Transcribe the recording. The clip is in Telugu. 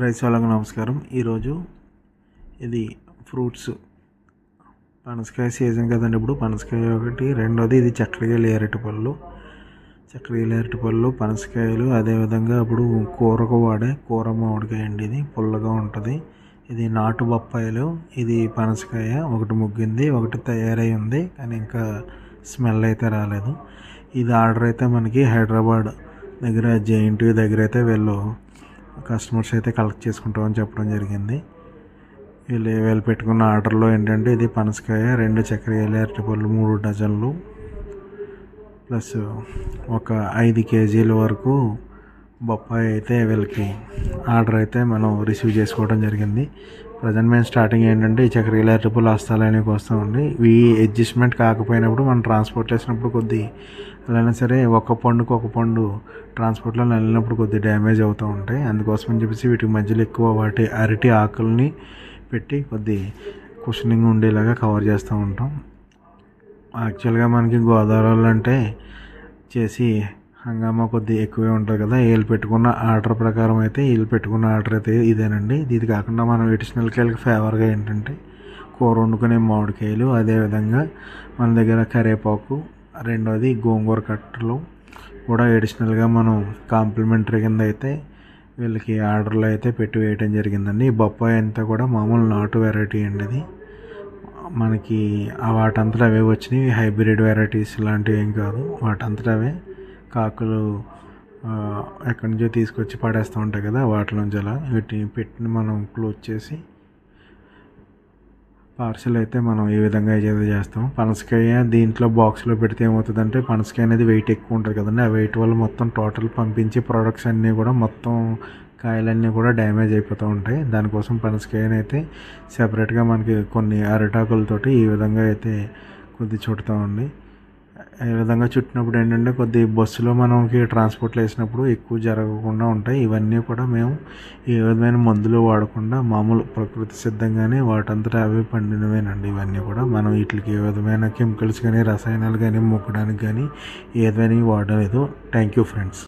రైస్ వాళ్ళకు నమస్కారం. ఈరోజు ఇది ఫ్రూట్స్. పనసకాయ సీజన్ కదండి ఇప్పుడు. పనసకాయ ఒకటి రెండోది ఇది చక్కెరకాయలు అరటిపళ్ళు చక్కెరకాయలు అరటిపళ్ళు పనసకాయలు అదేవిధంగా ఇప్పుడు కూరకు వాడే కూర మామిడికాయ అండి ఇది. పుల్లగా ఉంటుంది. ఇది నాటు బొప్పాయిలు ఇది పనసకాయ. ఒకటి ముగ్గింది ఒకటి తయారై ఉంది కానీ ఇంకా స్మెల్ అయితే రాలేదు. ఇది ఆర్డర్ అయితే మనకి హైదరాబాద్ దగ్గర జేఎన్టీ దగ్గర అయితే వీళ్ళు. కస్టమర్స్ అయితే కలెక్ట్ చేసుకుంటామని చెప్పడం జరిగింది. వీళ్ళు వీళ్ళు పెట్టుకున్న ఆర్డర్లో ఏంటంటే ఇది పనసకాయ రెండు చక్కెరకాయలు అరటిపళ్ళు మూడు డజన్లు. ప్లస్ ఒక ఐదు కేజీల వరకు బొప్పాయి అయితే వీళ్ళకి ఆర్డర్ అయితే మనం రిసీవ్ చేసుకోవడం జరిగింది. ప్రజెంట్ మేము స్టార్టింగ్ ఏంటంటే ఈ చక్కెరకాయలు అరటిపళ్ళు వస్తాలనేకి వస్తామండి ఇవి అడ్జస్ట్మెంట్ కాకపోయినప్పుడు మనం ట్రాన్స్పోర్ట్ చేసినప్పుడు కొద్ది ఎలా సరే ఒక పండుకు ఒక పండు ట్రాన్స్పోర్ట్లో వెళ్ళినప్పుడు కొద్ది డ్యామేజ్ అవుతూ ఉంటాయి. అందుకోసం అని చెప్పేసి వీటి మధ్యలో ఎక్కువ వాటి అరటి ఆకుల్ని పెట్టి కొద్ది కుషనింగ్ ఉండేలాగా కవర్ చేస్తూ ఉంటాం. యాక్చువల్గా మనకి గోదావరిలో అంటే చేసి హంగామా కొద్ది ఎక్కువే ఉంటుంది కదా వీళ్ళు పెట్టుకున్న ఆర్డర్ ప్రకారం అయితే వీళ్ళు పెట్టుకున్న ఆర్డర్ అయితే ఇదేనండి. ఇది కాకుండా మనం ఎడిషనల్ కాయలకి ఫేవర్గా ఏంటంటే కూర వండుకునే మామిడికాయలు అదేవిధంగా మన దగ్గర కరివేపాకు రెండోది గోంగూర కట్టలు కూడా ఎడిషనల్గా మనం కాంప్లిమెంటరీ కింద అయితే వీళ్ళకి ఆర్డర్లు అయితే పెట్టి వేయటం జరిగిందండి. ఈ బొప్పాయి అంతా కూడా మామూలు నాటు వెరైటీ అండి ఇది. మనకి వాటంతట అవే వచ్చినాయి హైబ్రిడ్ వెరైటీస్ లాంటివి ఏం కాదు వాటంతట అవే. కాకులు ఎక్కడి నుంచో తీసుకొచ్చి పడేస్తూ ఉంటాయి కదా వాటిలోంచి అలా. వీటిని పెట్టిన మనం క్లోజ్ చేసి పార్సల్ అయితే మనం ఈ విధంగా అయితే చేస్తాం. పనసకాయ దీంట్లో బాక్స్లో పెడితే ఏమవుతుందంటే పనసకాయ అనేది వెయిట్ ఎక్కువ ఉంటుంది కదండి. ఆ వెయిట్ వల్ల మొత్తం టోటల్ పంపించి ప్రొడక్ట్స్ అన్నీ కూడా మొత్తం కాయలన్నీ కూడా డ్యామేజ్ అయిపోతూ ఉంటాయి. దానికోసం పనసకాయని అయితే సెపరేట్గా మనకి కొన్ని అరటాకులతోటి ఈ విధంగా అయితే కొద్ది చుడతామండి. ఈ విధంగా చుట్టినప్పుడు ఏంటంటే కొద్ది బస్సులో మనకి ట్రాన్స్పోర్ట్లో వేసినప్పుడు ఎక్కువ జరగకుండా ఉంటాయి. ఇవన్నీ కూడా మేము ఏ విధమైన మందులు వాడకుండా మామూలు ప్రకృతి సిద్ధంగానే వాటంతటా అవి పండినవేనండి. ఇవన్నీ కూడా మనం వీటికి ఏ విధమైన కెమికల్స్ కానీ రసాయనాలు కానీ మొక్కడానికి కానీ ఏదైనా వాడలేదు. Thank you friends